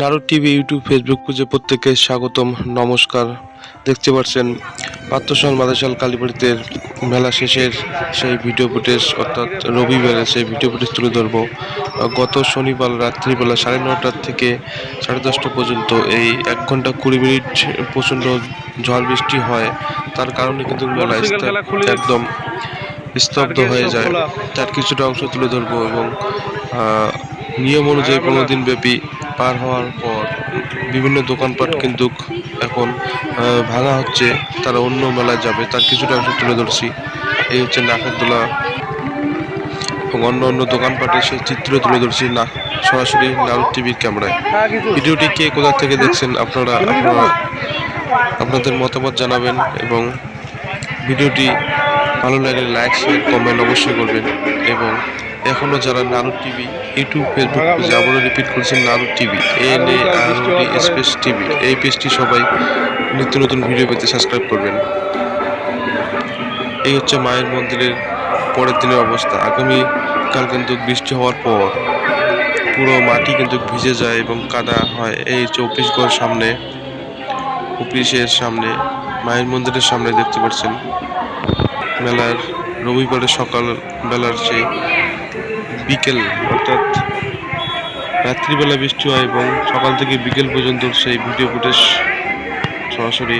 Narad TV YouTube Facebook খুঁজে প্রত্যেককে স্বাগতম নমস্কার। দেখতে পাচ্ছেন পাত্রসন মাদাসাল কালীবাড়িতে মেলা শেষের সেই ভিডিও ফুটেজ অর্থাৎ রবিবারে সেই ভিডিও ফুটেজ তুলে ধরবো। গত শনিবার রাত্রিবেলা সাড়ে নটার থেকে সাড়ে দশটা পর্যন্ত এই এক ঘণ্টা কুড়ি মিনিট প্রচণ্ড ঝড় বৃষ্টি হয়। তার কারণে কিন্তু মেলা একদম স্তব্ধ হয়ে যায়। তার কিছুটা অংশ তুলে ধরবো এবং নিয়ম অনুযায়ী পনেরো দিন ব্যাপী পার হওয়ার পর বিভিন্ন দোকানপাট কিন্তু এখন ভাঙা হচ্ছে, তারা অন্য মেলায় যাবে, তার কিছুটা অংশ তুলে ধরছি। এই হচ্ছে নাকেরদোলা এবং অন্য অন্য দোকানপাটের সেই চিত্র তুলে ধরছি না, সরাসরি লাল টিভির ক্যামেরায়। ভিডিওটি কে কোথা থেকে দেখছেন আপনারা আপনারা আপনাদের মতামত জানাবেন এবং ভিডিওটি ভালো লাগলে লাইক, শেয়ার, কমেন্ট অবশ্যই করবেন এবং এখনও যারা নারু টিভি, ইউটিউব, ফেসবুক পেজে আবারও রিপিট করছেন নারু TV N A R space TV. এই পেজটি সবাই নিত্য নতুন ভিডিও পেতে সাবস্ক্রাইব করবেন। এই হচ্ছে মায়ের মন্দিরের পরের দিনের অবস্থা। আগামী কাল কিন্তু বৃষ্টি হওয়ার পর পুরো মাটি কিন্তু ভিজে যায় এবং কাদা হয়। এই চৌত্রিশ ঘর সামনে অফিসের সামনে, মায়ের মন্দিরের সামনে দেখতে পাচ্ছেন। মেলার রবিবারের সকাল বেলার সেই বিকেল অর্থাৎ রাত্রিবেলা বৃষ্টি হয় এবং সকাল থেকে বিকেল পর্যন্ত সেই ভিডিও ফুটেজ সরাসরি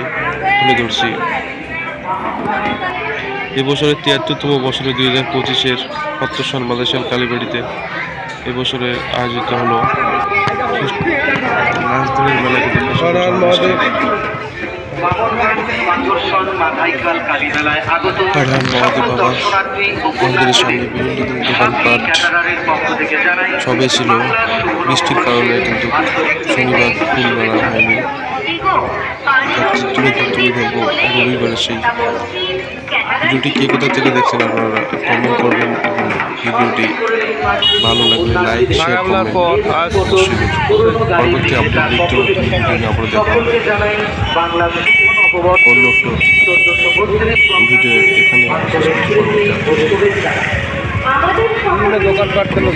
তুলে ধরছি। এবছরের তিয়াত্তরতম বছরে দুই হাজার পঁচিশের সপ্তসন মাদেশাল কালীবাড়িতে। এবছরে আয়োজিত হলো লাস্ট দিনের মেলা প্রধান মহাদেব বাবা মন্দিরের সামনে বিভিন্ন দিন দোকানপাট সবই ছিল। বৃষ্টির কারণে কিন্তু শনিবার ফুল মেলা হয়নি। তুলে ধরবো রবিবারের সেই ভিডিওটি কে কোথা থেকে দেখছেন আপনারা কমেন্ট করবেন এবং ভিডিওটি ভালো লাগলে লাইক শেয়ার করবেন। পরবর্তী আপডেট ভিডিও আপনারা অন্য ভিডিও এখানে দোকানপাট থেকে